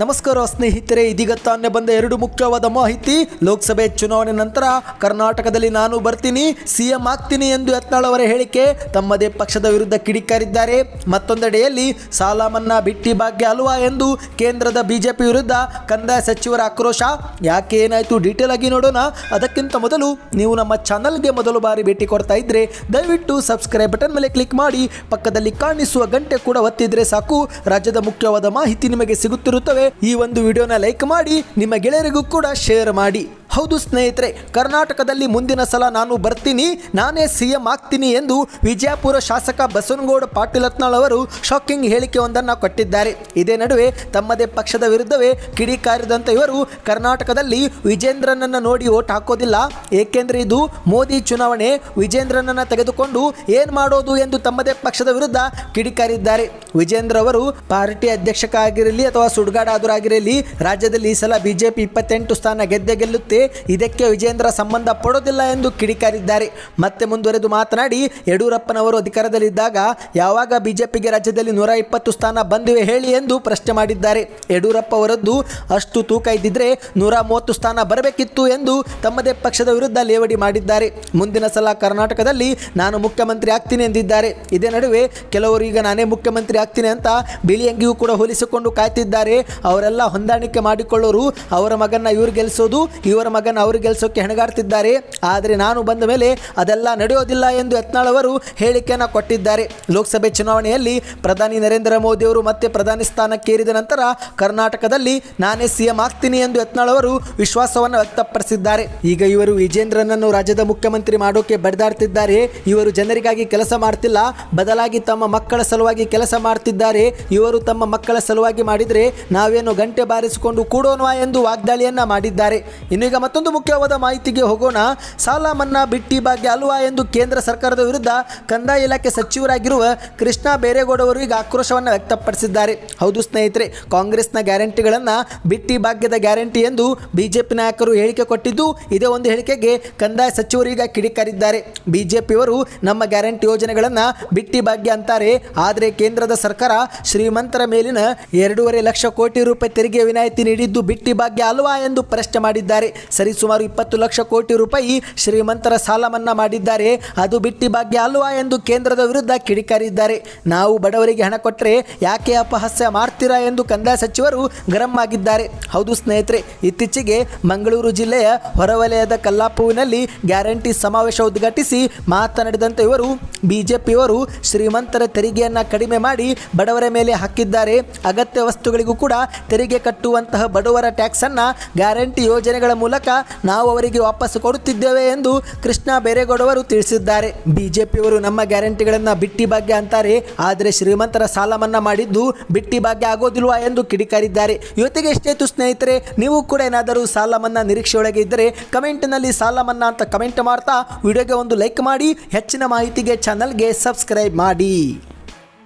ನಮಸ್ಕಾರ ಸ್ನೇಹಿತರೆ, ಇದೀಗ ತಾನೇ ಬಂದ ಎರಡು ಮುಖ್ಯವಾದ ಮಾಹಿತಿ. ಲೋಕಸಭೆ ಚುನಾವಣೆ ನಂತರ ಕರ್ನಾಟಕದಲ್ಲಿ ನಾನು ಬರ್ತೀನಿ, ಸಿಎಂ ಆಗ್ತೀನಿ ಎಂದು ಯತ್ನಾಳ್ ಅವರ ಹೇಳಿಕೆ. ತಮ್ಮದೇ ಪಕ್ಷದ ವಿರುದ್ಧ ಕಿಡಿಕಾರಿದ್ದಾರೆ. ಮತ್ತೊಂದೆಡೆಯಲ್ಲಿ, ಸಾಲ ಮನ್ನಾ ಬಿಟ್ಟಿ ಭಾಗ್ಯ ಅಲ್ವಾ ಎಂದು ಕೇಂದ್ರದ ಬಿಜೆಪಿ ವಿರುದ್ಧ ಕಂದಾಯ ಸಚಿವರ ಆಕ್ರೋಶ. ಯಾಕೆ ಏನಾಯಿತು ಡೀಟೇಲ್ ಆಗಿ ನೋಡೋಣ. ಅದಕ್ಕಿಂತ ಮೊದಲು ನೀವು ನಮ್ಮ ಚಾನಲ್ಗೆ ಮೊದಲು ಬಾರಿ ಭೇಟಿ ಕೊಡ್ತಾ ಇದ್ರೆ, ದಯವಿಟ್ಟು ಸಬ್ಸ್ಕ್ರೈಬ್ ಬಟನ್ ಮೇಲೆ ಕ್ಲಿಕ್ ಮಾಡಿ, ಪಕ್ಕದಲ್ಲಿ ಕಾಣಿಸುವ ಗಂಟೆ ಕೂಡ ಒತ್ತಿದ್ರೆ ಸಾಕು. ರಾಜ್ಯದ ಮುಖ್ಯವಾದ ಮಾಹಿತಿ ನಿಮಗೆ ಸಿಗುತ್ತಿರುತ್ತವೆ. ಈ ಒಂದು ವಿಡಿಯೋನ ಲೈಕ್ ಮಾಡಿ ನಿಮ್ಮ ಗೆಳೆಯರಿಗೂ ಕೂಡ ಶೇರ್ ಮಾಡಿ. ಹೌದು ಸ್ನೇಹಿತರೆ, ಕರ್ನಾಟಕದಲ್ಲಿ ಮುಂದಿನ ಸಲ ನಾನು ಬರ್ತೀನಿ, ನಾನೇ ಸಿಎಂ ಆಗ್ತೀನಿ ಎಂದು ವಿಜಯಪುರ ಶಾಸಕ ಬಸವನಗೌಡ ಪಾಟೀಲ್ ಯತ್ನಾಳ್ ಅವರು ಶಾಕಿಂಗ್ ಹೇಳಿಕೆಯೊಂದನ್ನು ಕೊಟ್ಟಿದ್ದಾರೆ. ಇದೇ ನಡುವೆ ತಮ್ಮದೇ ಪಕ್ಷದ ವಿರುದ್ಧವೇ ಕಿಡಿಕಾರಿದಂಥ ಇವರು ಕರ್ನಾಟಕದಲ್ಲಿ ವಿಜೇಂದ್ರನನ್ನು ನೋಡಿ ಓಟ್ ಹಾಕೋದಿಲ್ಲ. ಏಕೆಂದರೆ ಇದು ಮೋದಿ ಚುನಾವಣೆ, ವಿಜೇಂದ್ರನನ್ನು ತೆಗೆದುಕೊಂಡು ಏನು ಮಾಡೋದು ಎಂದು ತಮ್ಮದೇ ಪಕ್ಷದ ವಿರುದ್ಧ ಕಿಡಿಕಾರಿದ್ದಾರೆ ವಿಜೇಂದ್ರ ಅವರು ಪಾರ್ಟಿ ಅಧ್ಯಕ್ಷಕ ಆಗಿರಲಿ ಅಥವಾ ಸುಡ್ಗಾಡಾದರಾಗಿರಲಿ, ರಾಜ್ಯದಲ್ಲಿ ಈ ಸಲ ಬಿಜೆಪಿ ಇಪ್ಪತ್ತೆಂಟು ಸ್ಥಾನ ಗೆದ್ದೆ ಗೆಲ್ಲುತ್ತೆ. ಇದಕ್ಕೆ ವಿಜೇಂದ್ರ ಸಂಬಂಧ ಪಡೋದಿಲ್ಲ ಎಂದು ಕಿಡಿಕಾರಿದ್ದಾರೆ. ಮತ್ತೆ ಮುಂದುವರೆದು ಮಾತನಾಡಿ, ಯಡಿಯೂರಪ್ಪನವರು ಅಧಿಕಾರದಲ್ಲಿದ್ದಾಗ ಯಾವಾಗ ಬಿಜೆಪಿಗೆ ರಾಜ್ಯದಲ್ಲಿ ನೂರ ಇಪ್ಪತ್ತು ಸ್ಥಾನ ಬಂದಿವೆ ಹೇಳಿ ಎಂದು ಪ್ರಶ್ನೆ ಮಾಡಿದ್ದಾರೆ. ಯಡಿಯೂರಪ್ಪ ಅವರದ್ದು ಅಷ್ಟು ತೂಕ ಇದ್ದಿದ್ರೆ ನೂರ ಮೂವತ್ತು ಸ್ಥಾನ ಬರಬೇಕಿತ್ತು ಎಂದು ತಮ್ಮದೇ ಪಕ್ಷದ ವಿರುದ್ಧ ಲೇವಡಿ ಮಾಡಿದ್ದಾರೆ. ಮುಂದಿನ ಸಲ ಕರ್ನಾಟಕದಲ್ಲಿ ನಾನು ಮುಖ್ಯಮಂತ್ರಿ ಆಗ್ತೀನಿ ಎಂದಿದ್ದಾರೆ. ಇದೇ ನಡುವೆ ಕೆಲವರು ಈಗ ನಾನೇ ಮುಖ್ಯಮಂತ್ರಿ ಆಗ್ತೀನಿ ಅಂತ ಬಿಳಿ ಅಂಗಿಯೂ ಕೂಡ ಹೋಲಿಸಿಕೊಂಡು ಕಾಯ್ತಿದ್ದಾರೆ. ಅವರೆಲ್ಲ ಹೊಂದಾಣಿಕೆ ಮಾಡಿಕೊಳ್ಳೋರು ಅವರ ಮಗನ ಇವ್ರು ಗೆಲ್ಲಿಸೋದು ಇವರ ಮಗನ ಅವರು ಗೆಲ್ಸೋಕ್ಕೆ ಹೆಣಗಾಡ್ತಿದ್ದಾರೆ ಆದರೆ ನಾನು ಬಂದ ಮೇಲೆ ಅದೆಲ್ಲ ನಡೆಯೋದಿಲ್ಲ ಎಂದು ಯತ್ನಾಳ್ ಅವರು ಹೇಳಿಕೆಯನ್ನು ಕೊಟ್ಟಿದ್ದಾರೆ. ಲೋಕಸಭೆ ಚುನಾವಣೆಯಲ್ಲಿ ಪ್ರಧಾನಿ ನರೇಂದ್ರ ಮೋದಿ ಅವರು ಮತ್ತೆ ಪ್ರಧಾನಿ ಸ್ಥಾನಕ್ಕೇರಿದ ನಂತರ ಕರ್ನಾಟಕದಲ್ಲಿ ನಾನೇ ಸಿಎಂ ಆಗ್ತೀನಿ ಎಂದು ಯತ್ನಾಳ್ ಅವರು ವಿಶ್ವಾಸವನ್ನು ವ್ಯಕ್ತಪಡಿಸಿದ್ದಾರೆ. ಈಗ ಇವರು ವಿಜೇಂದ್ರನನ್ನು ರಾಜ್ಯದ ಮುಖ್ಯಮಂತ್ರಿ ಮಾಡೋಕೆ ಬಡಿದಾಡ್ತಿದ್ದಾರೆ. ಇವರು ಜನರಿಗಾಗಿ ಕೆಲಸ ಮಾಡ್ತಿಲ್ಲ. ಬದಲಾಗಿ ತಮ್ಮ ಮಕ್ಕಳ ಸಲುವಾಗಿ ಕೆಲಸ ಮಾಡ್ತಿದ್ದಾರೆ. ಇವರು ತಮ್ಮ ಮಕ್ಕಳ ಸಲುವಾಗಿ ಮಾಡಿದರೆ ನಾವೇನು ಗಂಟೆ ಬಾರಿಸಿಕೊಂಡು ಕೂಡೋಣವಾ ಎಂದು ವಾಗ್ದಾಳಿಯನ್ನ ಮಾಡಿದ್ದಾರೆ. ಇನ್ನು ಈಗ ಮತ್ತೊಂದು ಮುಖ್ಯವಾದ ಮಾಹಿತಿಗೆ ಹೋಗೋಣ. ಸಾಲ ಮನ್ನಾ ಬಿಟ್ಟಿ ಭಾಗ್ಯ ಅಲ್ವಾ ಎಂದು ಕೇಂದ್ರ ಸರ್ಕಾರದ ವಿರುದ್ಧ ಕಂದಾಯ ಇಲಾಖೆ ಸಚಿವರಾಗಿರುವ ಕೃಷ್ಣ ಬೇರೇಗೌಡ ಅವರು ಈಗ ಆಕ್ರೋಶವನ್ನು ವ್ಯಕ್ತಪಡಿಸಿದ್ದಾರೆ. ಹೌದು ಸ್ನೇಹಿತರೆ, ಕಾಂಗ್ರೆಸ್ನ ಗ್ಯಾರಂಟಿಗಳನ್ನು ಬಿಟ್ಟಿ ಭಾಗ್ಯದ ಗ್ಯಾರಂಟಿ ಎಂದು ಬಿಜೆಪಿ ನಾಯಕರು ಹೇಳಿಕೆ ಕೊಟ್ಟಿದ್ದು, ಇದೇ ಒಂದು ಹೇಳಿಕೆಗೆ ಕಂದಾಯ ಸಚಿವರು ಈಗ ಕಿಡಿಕಾರಿದ್ದಾರೆ. ಬಿಜೆಪಿಯವರು ನಮ್ಮ ಗ್ಯಾರಂಟಿ ಯೋಜನೆಗಳನ್ನು ಬಿಟ್ಟಿ ಭಾಗ್ಯ ಅಂತಾರೆ. ಆದರೆ ಕೇಂದ್ರದ ಸರ್ಕಾರ ಶ್ರೀಮಂತರ ಮೇಲಿನ ಎರಡೂವರೆ ಲಕ್ಷ ಕೋಟಿ ರೂಪಾಯಿ ತೆರಿಗೆ ವಿನಾಯಿತಿ ನೀಡಿದ್ದು ಬಿಟ್ಟಿ ಭಾಗ್ಯ ಅಲ್ವಾ ಎಂದು ಪ್ರಶ್ನೆ ಮಾಡಿದ್ದಾರೆ. ಸರಿಸುಮಾರು ಇಪ್ಪತ್ತು ಲಕ್ಷ ಕೋಟಿ ರೂಪಾಯಿ ಶ್ರೀಮಂತರ ಸಾಲ ಮನ್ನಾ ಮಾಡಿದ್ದಾರೆ. ಅದು ಬಿಟ್ಟಿ ಭಾಗ್ಯ ಅಲ್ವಾ ಎಂದು ಕೇಂದ್ರದ ವಿರುದ್ಧ ಕಿಡಿಕಾರಿದ್ದಾರೆ. ನಾವು ಬಡವರಿಗೆ ಹಣ ಕೊಟ್ಟರೆ ಯಾಕೆ ಅಪಹಾಸ್ಯ ಮಾಡ್ತೀರಾ ಎಂದು ಕಂದಾಯ ಸಚಿವರು ಗರಂ ಆಗಿದ್ದಾರೆ. ಹೌದು ಸ್ನೇಹಿತರೆ, ಇತ್ತೀಚೆಗೆ ಮಂಗಳೂರು ಜಿಲ್ಲೆಯ ಹೊರವಲಯದ ಕಲ್ಲಾಪುವಿನಲ್ಲಿ ಗ್ಯಾರಂಟಿ ಸಮಾವೇಶ ಉದ್ಘಾಟಿಸಿ ಮಾತನಾಡಿದಂತೆ ಇವರು, ಬಿಜೆಪಿಯವರು ಶ್ರೀಮಂತರ ತೆರಿಗೆಯನ್ನು ಕಡಿಮೆ ಮಾಡಿ ಬಡವರ ಮೇಲೆ ಹಾಕಿದ್ದಾರೆ. ಅಗತ್ಯ ವಸ್ತುಗಳಿಗೂ ಕೂಡ ತೆರಿಗೆ ಕಟ್ಟುವಂತಹ ಬಡವರ ಟ್ಯಾಕ್ಸನ್ನು ಗ್ಯಾರಂಟಿ ಯೋಜನೆಗಳ ಮೂಲಕ ನಾವು ಅವರಿಗೆ ವಾಪಸ್ ಕೊಡುತ್ತಿದ್ದೇವೆ ಎಂದು ಕೃಷ್ಣ ಬೇರೆಗೌಡವರು ತಿಳಿಸಿದ್ದಾರೆ. ಬಿಜೆಪಿಯವರು ನಮ್ಮ ಗ್ಯಾರಂಟಿಗಳನ್ನು ಬಿಟ್ಟಿ ಭಾಗ್ಯ ಅಂತಾರೆ. ಆದರೆ ಶ್ರೀಮಂತರ ಸಾಲ ಮನ್ನಾ ಮಾಡಿದ್ದು ಬಿಟ್ಟಿ ಭಾಗ್ಯ ಆಗೋದಿಲ್ವಾ ಎಂದು ಕಿಡಿಕಾರಿದ್ದಾರೆ. ಇವತ್ತಿಗೆ ತು ಸ್ನೇಹಿತರೆ, ನೀವು ಕೂಡ ಏನಾದರೂ ಸಾಲ ಮನ್ನಾ ನಿರೀಕ್ಷೆಯೊಳಗೆ ಇದ್ದರೆ ಕಮೆಂಟ್ನಲ್ಲಿ ಸಾಲ ಮನ್ನಾ ಅಂತ ಕಮೆಂಟ್ ಮಾಡ್ತಾ ವಿಡಿಯೋಗೆ ಒಂದು ಲೈಕ್ ಮಾಡಿ, ಹೆಚ್ಚಿನ ಮಾಹಿತಿಗೆ ಚಾನಲ್ಗೆ ಸಬ್ಸ್ಕ್ರೈಬ್ ಮಾಡಿ.